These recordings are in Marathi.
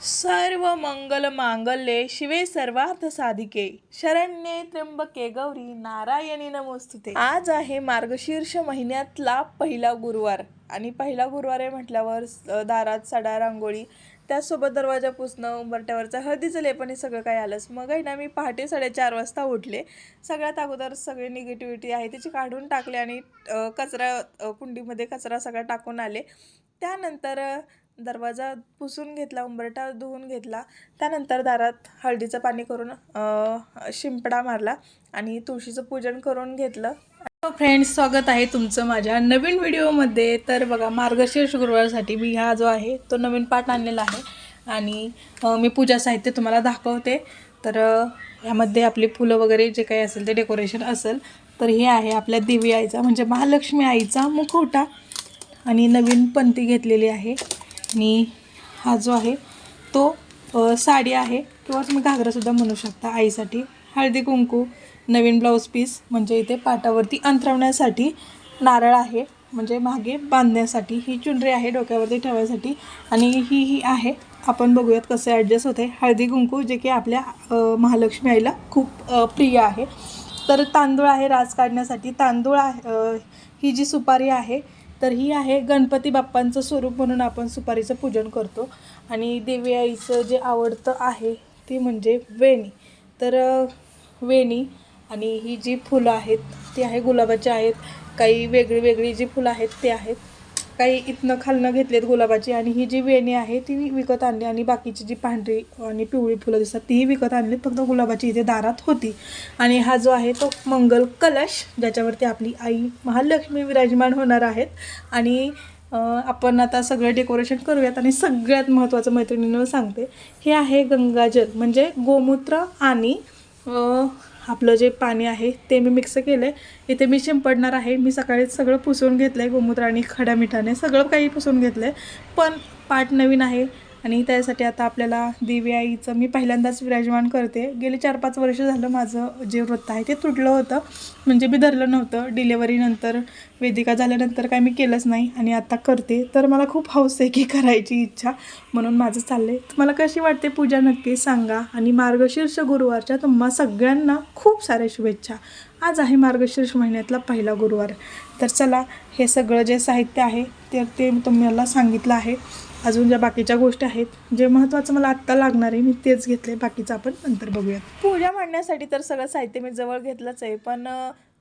सर्व मंगल मांगल्ये शिवे सर्वार्थ साधिके. शरण्ये त्र्यंबके गौरी नारायणी नमोस्तुते. आज आहे मार्गशीर्ष महिन्यातला पहिला गुरुवार. आणि पहिला गुरुवार आहे म्हटल्यावर दारात सडा रांगोळी त्याचसोबत दरवाजा पुसणं उंबरट्यावरचं हळदीचं लेपण हे सगळं काही आलंच. मग आहे ना मी पहाटे साडेचार वाजता उठले. सगळ्यात अगोदर सगळी निगेटिव्हिटी आहे त्याची काढून टाकले आणि कचरा कुंडीमध्ये कचरा सगळा टाकून आले. त्यानंतर दरवाजा पुसून घेतला उंबरठा धुवून घेतला त्यानंतर दारात हळदीचं पाणी करून शिंपडा मारला आणि तुळशीचं पूजन करून घेतलं. फ्रेंड्स स्वागत आहे तुमचं माझ्या नवीन व्हिडिओमध्ये. तर बघा मार्गशीर्ष गुरुवारसाठी मी हा जो आहे तो नवीन पाठ आणलेला आहे. आणि मी पूजा साहित्य तुम्हाला दाखवते. तर ह्यामध्ये आपली फुलं वगैरे जे काही असेल ते डेकोरेशन असेल तर हे आहे आपल्या देवी आईचा म्हणजे महालक्ष्मी आईचा मुखवटा. आणि नवीन पंती घेतलेली आहे. आणि हा जो आहे तो साडी आहे किंवा तुम्ही घागरासुद्धा म्हणू शकता आईसाठी. हळदी कुंकू नवीन ब्लाऊज पीस म्हणजे इथे पाटावरती अंतरवण्यासाठी नारळ आहे. म्हणजे मागे बांधण्यासाठी ही चुनरी आहे डोक्यावरती ठेवायसाठी आणि ही ही आहे. आपण बघूयात कसं ॲडजस्ट होते. हळदी कुंकू जे की आपल्या महालक्ष्मी आईला खूप प्रिय आहे. तर तांदूळ आहे रास काढण्यासाठी. तांदूळ आहे ही जी सुपारी आहे तर ही आहे गणपती बाप्पांचं स्वरूप म्हणून आपण सुपारीचं पूजन करतो. आणि देवी आईचं जे आवडतं आहे ती म्हणजे वेणी. तर वेणी आणि ही जी फुलं आहेत ती आहे गुलाबाची आहेत. काही वेगळी वेगळी जी फुलं आहेत ते आहेत. काही इथनं खालनं घेतलेत गुलाबाची आणि ही जी वेणी आहे ती विकत आणली आणि बाकीची जी पांढरी आणि पिवळी फुलं दिसतात तीही विकत आणलीत. फक्त गुलाबाची इथे दारात होती. आणि हा जो आहे तो मंगल कलश ज्याच्यावरती आपली आई महालक्ष्मी विराजमान होणार आहेत. आणि आपण आता सगळं डेकोरेशन करूयात आणि सगळ्यात महत्त्वाचं मैत्रिणीनं सांगते. हे आहे गंगाजल म्हणजे गोमूत्र आणि आपलं जे पाणी आहे ते मी मिक्स केलं आहे इथे मी शिंपडणार आहे. मी सकाळीच सगळं पुसून घेतलं आहे गोमूत्र आणि खड्या मिठाने. सगळं काही पुसून घेतलं आहे पण पाठ नवीन आहे. आणि त्यासाठी आता आपल्याला देवी आईचं मी पहिल्यांदाच विराजमान करते. गेले चार पाच वर्ष झालं माझं जे वृत्त आहे ते तुटलं होतं. म्हणजे मी धरलं नव्हतं डिलेवरीनंतर वेदिका झाल्यानंतर काय मी केलंच नाही आणि आता करते. तर मला खूप हौस आहे की करायची इच्छा म्हणून माझं चाललं आहे तुम्हाला कशी वाटते पूजा नक्की सांगा. आणि मार्गशीर्ष गुरुवारच्या तुम्हा सगळ्यांना खूप साऱ्या शुभेच्छा. आज आहे मार्गशीर्ष महिन्यातला पहिला गुरुवार. तर चला हे सगळं जे साहित्य आहे तर ते तुम्हाला सांगितलं आहे. अजून ज्या बाकीच्या गोष्टी आहेत जे महत्त्वाचं मला आत्ता लागणार आहे मी तेच घेतले बाकीचं आपण नंतर बघूयात. पूजा मांडण्यासाठी तर सगळं साहित्य मी जवळ घेतलंच आहे पण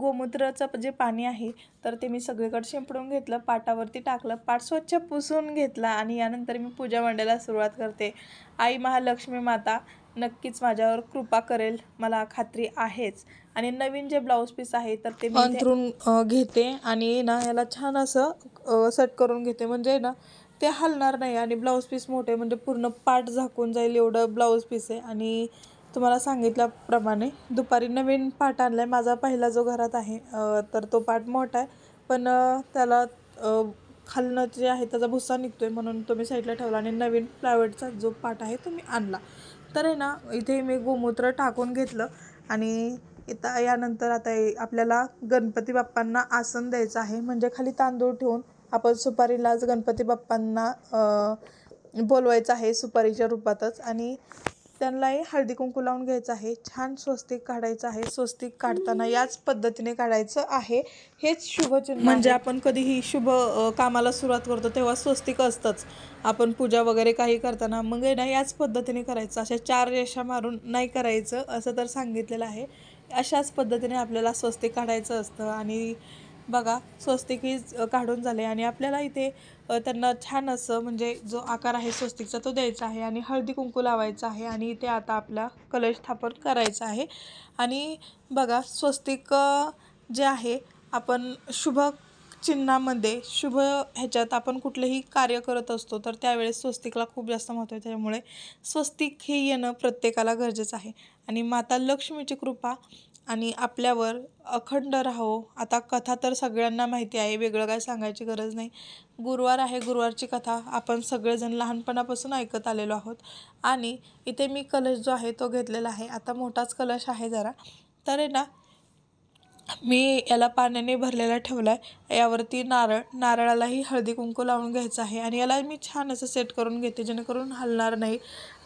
गोमूत्राचं जे पाणी आहे तर ते मी सगळीकडे शिंपडून घेतलं पाटावरती टाकलं पाट स्वच्छ पुसून घेतला आणि यानंतर मी पूजा मांडायला सुरुवात करते. आई महालक्ष्मी माता नक्कीच माझ्यावर कृपा करेल मला खात्री आहेच. आणि नवीन जे ब्लाऊज पीस आहे तर ते मी अ, घेते आणि ना याला छान असं सेट करून घेते. म्हणजे ना ते हलणार नाही आणि ब्लाऊज पीस मोठे म्हणजे पूर्ण पाट झाकून जाईल एवढं ब्लाऊज पीस आहे. आणि तुम्हाला सांगितल्याप्रमाणे दुपारी नवीन पाट आणला आहे माझा पहिला जो घरात आहे अ, तर तो पाट मोठा आहे. पण अ, त्याला अ, खालनं जे आहे त्याचा भुस्सा निघतोय म्हणून तो मी साईडला ठेवला आणि नवीन प्लायवडचा जो पाट आहे तो मी आणला. तर आहे ना इथे मी गोमूत्र टाकून घेतलं आणि इथं यानंतर आता आपल्याला गणपती बाप्पांना आसन द्यायचं आहे. म्हणजे खाली तांदूळ ठेवून आपण सुपारीलाच गणपती बाप्पांना बोलवायचं आहे सुपारीच्या रूपातच. आणि त्यांनाही हळदी कुंकू लावून घ्यायचं आहे. छान स्वस्तिक काढायचं आहे. स्वस्तिक काढताना याच पद्धतीने काढायचं आहे. हेच शुभचिन्ह म्हणजे आपण कधीही शुभ कामाला सुरुवात करतो तेव्हा स्वस्तिक असतंच. आपण पूजा वगैरे काही करताना मग ना याच पद्धतीने करायचं. अशा चार रेषा मारून नाही करायचं असं तर सांगितलेलं आहे. अशाच पद्धतीने आपल्याला स्वस्तिक काढायचं असतं आणि बघा स्वस्तिक ही काढून झाले आणि आपल्याला इथे त्यांना छान असं म्हणजे जो आकार आहे स्वस्तिकचा तो द्यायचा आहे आणि हळदी कुंकू लावायचा आहे आणि इथे आता आपला कलश स्थापन करायचा आहे. आणि बघा स्वस्तिक जे आहे आपण शुभ चिन्हामध्ये शुभ ह्याच्यात आपण कुठलंही कार्य करत असतो तर त्यावेळेस स्वस्तिकला खूप जास्त महत्त्व आहे. त्यामुळे स्वस्तिक हे येणं प्रत्येकाला गरजेचं आहे. आणि माता लक्ष्मीची कृपा आणि आपल्यावर अखंड राहो. आता कथा तर सगळ्यांना माहिती आहे वेगळं काय सांगायची गरज नाही. गुरुवार आहे गुरुवारची कथा. आपण सगळेजण लहानपणापासून ऐकत आलेलो आहोत. आणि इथे मी कलश जो आहे तो घेतलेला आहे. आता मोठाच कलश आहे जरा. तर आहे ना मी याला पाण्याने भरलेला ठेवला आहे यावरती नारळ नारळालाही हळदी कुंकू लावून घ्यायचं आहे. आणि याला मी छान असं सेट करून घेते जेणेकरून हलणार नाही.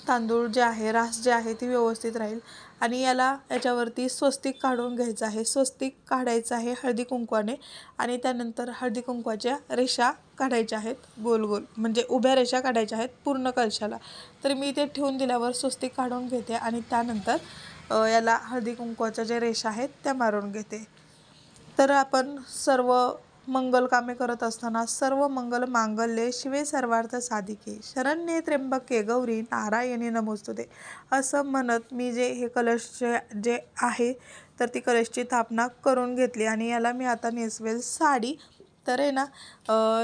तांदूळ जे आहे रास जे आहे ती व्यवस्थित राहील. आणि याला याच्यावरती स्वस्तिक काढून घ्यायचं आहे. स्वस्तिक काढायचं आहे हळदी कुंकवाने आणि त्यानंतर हळदी कुंकवाच्या रेषा काढायच्या आहेत गोल गोल. म्हणजे उभ्या रेषा काढायच्या आहेत पूर्ण कलशाला. तर मी ते ठेवून दिल्यावर स्वस्तिक काढून घेते आणि त्यानंतर याला हळदी कुंकवाच्या ज्या रेषा आहेत त्या मारून घेते. तर आपण सर्व मंगल कामे करत असताना सर्व मंगल मांगल्ये शिवे सर्वार्थ साधिके. शरण्ये त्र्यंबके गौरी नारायणी नमोस्तुते. असं म्हणत मी जे हे कलश जे आहे तर ती कलशची स्थापना करून घेतली. आणि याला मी आता नेसवेल साडी. तर आहे ना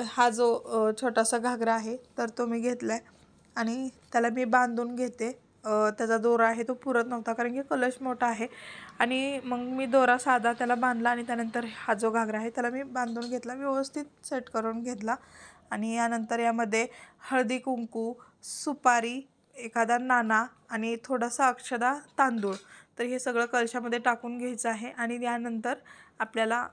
हा जो छोटासा घागरा आहे तर तो मी घेतला आहे आणि त्याला मी बांधून घेते. त्याचा दोरा आहे तो पुरत नव्हता कारण की कलश मोठा आहे. आणि मग मी दोरा साधा त्याला बांधला आणि त्यानंतर हा जो घागरा आहे त्याला मी बांधून घेतला व्यवस्थित सेट करून घेतला. आणि यानंतर यामध्ये हळदी कुंकू सुपारी एखादा नाना आणि थोडासा अक्षदा तांदूळ. तर हे सगळं कलशामध्ये टाकून घ्यायचं आहे. आणि यानंतर आपल्याला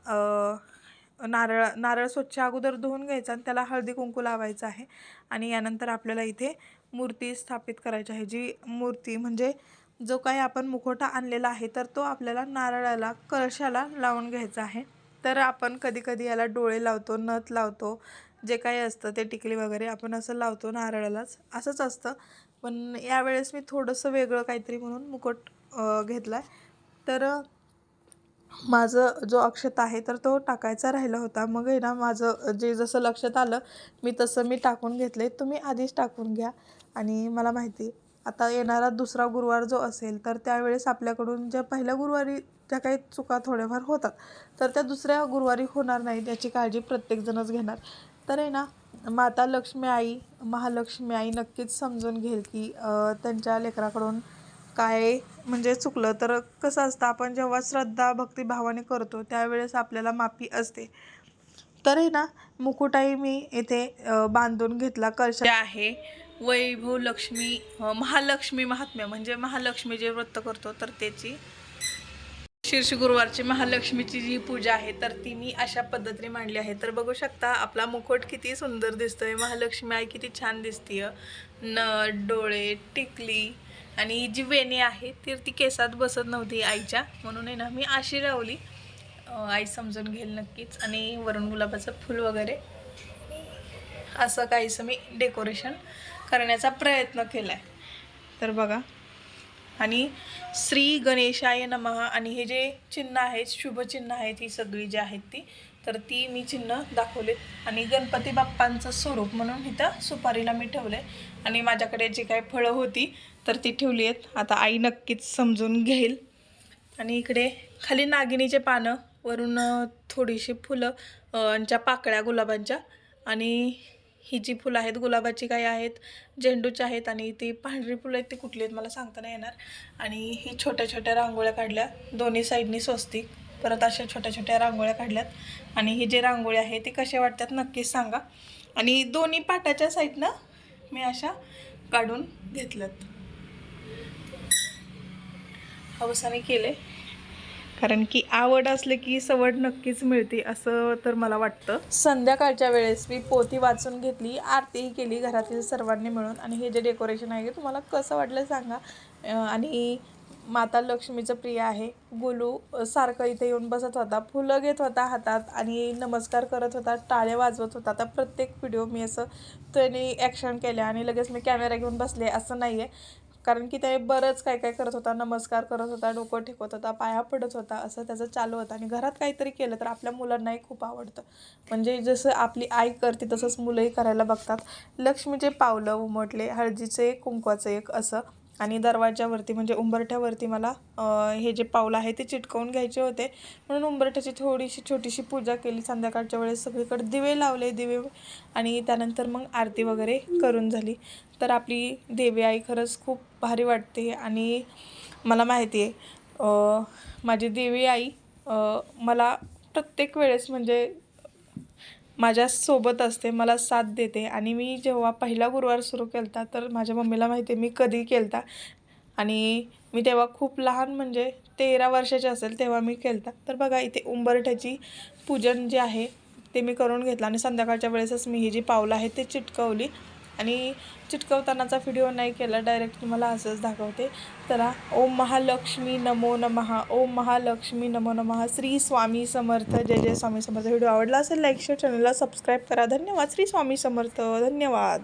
नारळ नारळ स्वच्छ अगोदर धुवून घ्यायचा आणि त्याला हळदी कुंकू लावायचं आहे. आणि यानंतर आपल्याला इथे मूर्ती स्थापित करायची आहे. जी मूर्ती म्हणजे जो काही आपण मुखवटा आणलेला आहे तर तो आपल्याला नारळाला कळशाला लावून घ्यायचा आहे. तर आपण कधीकधी याला डोळे लावतो नथ लावतो जे काही असतं ते टिकली वगैरे आपण असं लावतो नारळालाच. असंच असतं. पण यावेळेस मी थोडंसं वेगळं काहीतरी म्हणून मुकुट घेतला आहे तर माझं जो अक्षता आहे तर तो टाकायचा राहिला होता. मग आहे ना माझं जे जसं लक्षात आलं मी तसं मी टाकून घेतले. तुम्ही आधीच टाकून घ्या. आणि मला माहिती आता येणारा दुसरा गुरुवार जो असेल तर त्यावेळेस आपल्याकडून ज्या पहिल्या गुरुवारी ज्या काही चुका थोड्याफार होतात तर त्या दुसऱ्या गुरुवारी होणार नाही याची काळजी प्रत्येकजणच घेणार. तर आहे ना माता लक्ष्मी आई महालक्ष्मी आई नक्कीच समजून घेईल की त्यांच्या लेकराकडून काय म्हणजे चुकलं तर कसं असतं आपण जेव्हा श्रद्धा भक्तिभावाने करतो त्यावेळेस आपल्याला माफी असते. तर आहे ना मुकुटाई मी इथे बांधून घेतला कलश आहे वैभव लक्ष्मी महालक्ष्मी महात्म्य म्हणजे महालक्ष्मी जे व्रत करतो तर त्याची शीर्ष गुरुवारची महालक्ष्मीची जी पूजा आहे तर ती मी अशा पद्धतीने मांडली आहे. तर बघू शकता आपला मुकुट किती सुंदर दिसतोय. महालक्ष्मी आई किती छान दिसतीय. नथ डोळे टिकली. आणि जी वेणी आहे ती ती केसात बसत नव्हती आईच्या. म्हणून आहे ना मी अशी लावली आई समजून घेईल नक्कीच. आणि वरून गुलाबाचं फूल वगैरे. असं काहीसं मी डेकोरेशन करण्याचा प्रयत्न केला आहे तर बघा. आणि श्री गणेशाय नमः. आणि हे जे चिन्ह आहेत शुभचिन्ह आहेत ही सगळी जी आहेत ती तर ती मी चिन्ह दाखवले. आणि गणपती बाप्पांचं स्वरूप म्हणून इथं सुपारीला मी ठेवले आणि माझ्याकडे जी काही फळं होती तर ती ठेवली आहेत. आता आई नक्कीच समजून घेईल. आणि इकडे खाली नागिनीचे पानं वरून थोडीशी फुलं च्या यांच्या पाकळ्या गुलाबांच्या. आणि ही जी फुलं आहेत गुलाबाची काही आहेत झेंडूची आहेत आणि ती पांढरी फुलं आहेत ती कुठली आहेत मला सांगता नाही येणार. आणि ही छोट्या छोट्या रांगोळ्या काढल्या दोन्ही साईडनी स्वस्तिक. परत अशा छोट्या छोट्या रांगोळ्या काढल्यात. आणि ही जी रांगोळी आहे ती कशा वाटतात नक्कीच सांगा. आणि दोन्ही पाटाच्या साईडनं मी अशा काढून घेतल्यात. हवसाने केले. कारण की आवड असले की सवड नक्कीच मिळते असं तर मला वाटतं. संध्याकाळच्या वेळेस मी पोथी वाचून घेतली आरतीही केली घरातील सर्वांनी मिळून. आणि हे जे डेकोरेशन आहे तुम्हाला कसं वाटलं सांगा. आणि माता लक्ष्मीचं प्रिय आहे. गोलू सारखं इथे येऊन बसत होता. फुलं घेत होता हातात आणि नमस्कार करत होता. टाळे वाजवत होता. आता प्रत्येक व्हिडिओ मी असं त्याने ॲक्शन केल्या आणि लगेच मी कॅमेरा घेऊन बसले असं नाही आहे कारण की ते बरंच काय काय करत होता. नमस्कार करत होता डोकं ठेकत होता पाया पडत होता असं त्याचं चालू होतं. आणि घरात काहीतरी केलं तर आपल्या मुलांनाही खूप आवडतं. म्हणजे जसं आपली आई करते तसंच मुलंही करायला बघतात. लक्ष्मीचे पावलं उमटले हळदीचे कुंकवाचं एक असं. आणि दरवाज्यावरती म्हणजे उंबरठ्यावरती मला हे जे पावलं आहे ते चिटकवून घ्यायचे होते. म्हणून उंबरठ्याची थोडीशी छोटीशी पूजा केली. संध्याकाळच्या वेळेस सगळीकडे दिवे लावले दिवे आणि त्यानंतर मग आरती वगैरे करून झाली. तर आपली देवी आई खरंच खूप भारी वाटते आणि मला माहिती आहे माझी देवी आई मला प्रत्येक वेळेस म्हणजे माझ्यासोबत असते मला साथ देते. आणि मी जेव्हा पहिला गुरुवार सुरू केला तर माझ्या मम्मीला माहिती आहे मी कधी केलता. आणि मी तेव्हा खूप लहान म्हणजे तेरा वर्षाचे असेल तेव्हा मी केलं तर बघा इथे उंबरठ्याची पूजन जे आहे ते मी करून घेतलं. आणि संध्याकाळच्या वेळेसच मी ही जी पावलं आहे ते चिटकवली. आणि चिटकवतानाचा व्हिडिओ नाही केला डायरेक्ट तुम्हाला असंच दाखवते. चला ओम महालक्ष्मी नमो नमः ओम महालक्ष्मी नमो नमः. श्री स्वामी समर्थ. जय जय स्वामी समर्थ. व्हिडिओ आवडला असेल लाईक शेअर चॅनलला सबस्क्राईब करा. धन्यवाद. श्री स्वामी समर्थ. धन्यवाद.